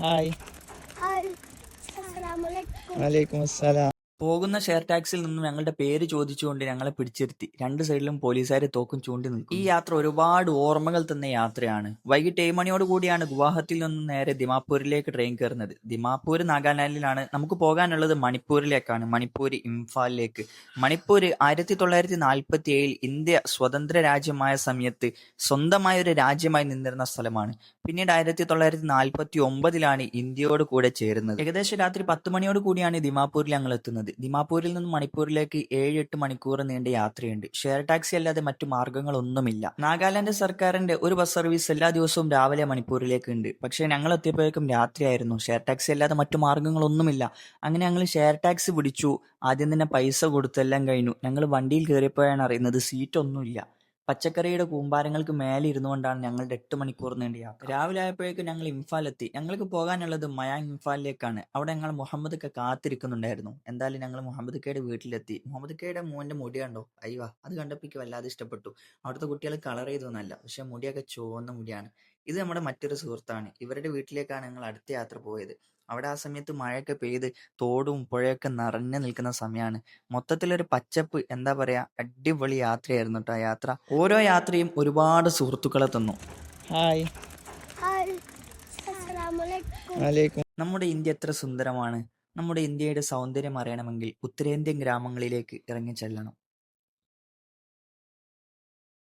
Hi hi അസ്സലാമലൈക്കും വലൈക്കും അസ്സലാം പോകുന്ന ഷെയർ ടാക്സിൽ നിന്നും ഞങ്ങളുടെ പേര് ചോദിച്ചുകൊണ്ട് ഞങ്ങളെ പിടിച്ചിരുത്തി. രണ്ട് സൈഡിലും പോലീസുകാരെ തോക്കും ചൂണ്ടി നിൽക്കും ഈ യാത്ര ഒരുപാട് ഓർമ്മകൾ തന്ന യാത്രയാണ്. വൈകിട്ട് ഏഴ് മണിയോട് കൂടിയാണ് ഗുവാഹത്തിയിൽ നിന്നും നേരെ ദിമാപൂരിലേക്ക് ട്രെയിൻ കയറുന്നത്. ദിമാപൂർ നാഗാലാൻഡിലാണ് നമുക്ക് പോകാനുള്ളത് മണിപ്പൂരിലേക്കാണ്. മണിപ്പൂർ ഇംഫാലിലേക്ക്. മണിപ്പൂർ ആയിരത്തി തൊള്ളായിരത്തി നാൽപ്പത്തി ഏഴിൽ ഇന്ത്യ സ്വതന്ത്ര രാജ്യമായ സമയത്ത് സ്വന്തമായ ഒരു രാജ്യമായി നിന്നിരുന്ന സ്ഥലമാണ്. പിന്നീട് ആയിരത്തി തൊള്ളായിരത്തി നാൽപ്പത്തി ഒമ്പതിലാണ് ഇന്ത്യയോട് കൂടെ ചേരുന്നത്. ഏകദേശം രാത്രി പത്ത് മണിയോട് കൂടിയാണ് ദിമാപൂരിൽ ഞങ്ങൾ എത്തുന്നത്. ദിമാപൂരിൽ നിന്ന് മണിപ്പൂരിലേക്ക് ഏഴ് എട്ട് മണിക്കൂർ നീണ്ട യാത്രയുണ്ട്. ഷെയർ ടാക്സി അല്ലാതെ മറ്റു മാർഗങ്ങളൊന്നുമില്ല നാഗാലാൻഡ് സർക്കാരിന്റെ ഒരു ബസ് സർവീസ് എല്ലാ ദിവസവും രാവിലെ മണിപ്പൂരിലേക്ക് ഉണ്ട് പക്ഷേ ഞങ്ങൾ എത്തിയപ്പോഴേക്കും രാത്രിയായിരുന്നു. ഷെയർ ടാക്സി അല്ലാതെ മറ്റു മാർഗങ്ങളൊന്നുമില്ല അങ്ങനെ ഞങ്ങൾ ഷെയർ ടാക്സി പിടിച്ചു. ആദ്യം തന്നെ പൈസ കൊടുത്തെല്ലാം കഴിഞ്ഞു. ഞങ്ങൾ വണ്ടിയിൽ കയറിയപ്പോഴാണ് അറിയുന്നത് സീറ്റൊന്നുമില്ല. പച്ചക്കറിയുടെ കൂമ്പാരങ്ങൾക്ക് മേലെ ഇരുന്നുകൊണ്ടാണ് ഞങ്ങളുടെ എട്ട് മണിക്കൂർ നീണ്ട യാത്ര. രാവിലെ ആയപ്പോഴേക്കും ഞങ്ങൾ ഇംഫാലെത്തി ഞങ്ങൾക്ക് പോകാനുള്ളത് മയാങ് ഇംഫാലിലേക്കാണ്. അവിടെ ഞങ്ങൾ മുഹമ്മദ് ഒക്കെ കാത്തിരിക്കുന്നുണ്ടായിരുന്നു. എന്തായാലും ഞങ്ങൾ മുഹമ്മദ് കയുടെ വീട്ടിലെത്തി. മുഹമ്മദ് കയുടെ മോന്റെ മുടി കണ്ടോ? അയ്യോ അത് കണ്ടപ്പോൾ വല്ലാതെ ഇഷ്ടപ്പെട്ടു. അവിടുത്തെ കുട്ടികൾ കളർ ചെയ്തൊന്നല്ല പക്ഷെ മുടിയൊക്കെ ചുവന്ന മുടിയാണ്. ഇത് നമ്മുടെ മറ്റൊരു സുഹൃത്താണ്. ഇവരുടെ വീട്ടിലേക്കാണ് ഞങ്ങൾ അടുത്ത യാത്ര പോയത്. അവിടെ ആ സമയത്ത് മഴയൊക്കെ പെയ്ത് തോടും പുഴയൊക്കെ നിറഞ്ഞു നിൽക്കുന്ന സമയമാണ് മൊത്തത്തിലൊരു പച്ചപ്പ് എന്താ പറയാ അടിപൊളി യാത്രയായിരുന്നു കേട്ടോ ആ യാത്ര. ഓരോ യാത്രയും ഒരുപാട് സുഹൃത്തുക്കളെ തന്നു. ഹായ്. നമ്മുടെ ഇന്ത്യ എത്ര സുന്ദരമാണ്. നമ്മുടെ ഇന്ത്യയുടെ സൗന്ദര്യം അറിയണമെങ്കിൽ ഉത്തരേന്ത്യൻ ഗ്രാമങ്ങളിലേക്ക് ഇറങ്ങി ചെല്ലണം.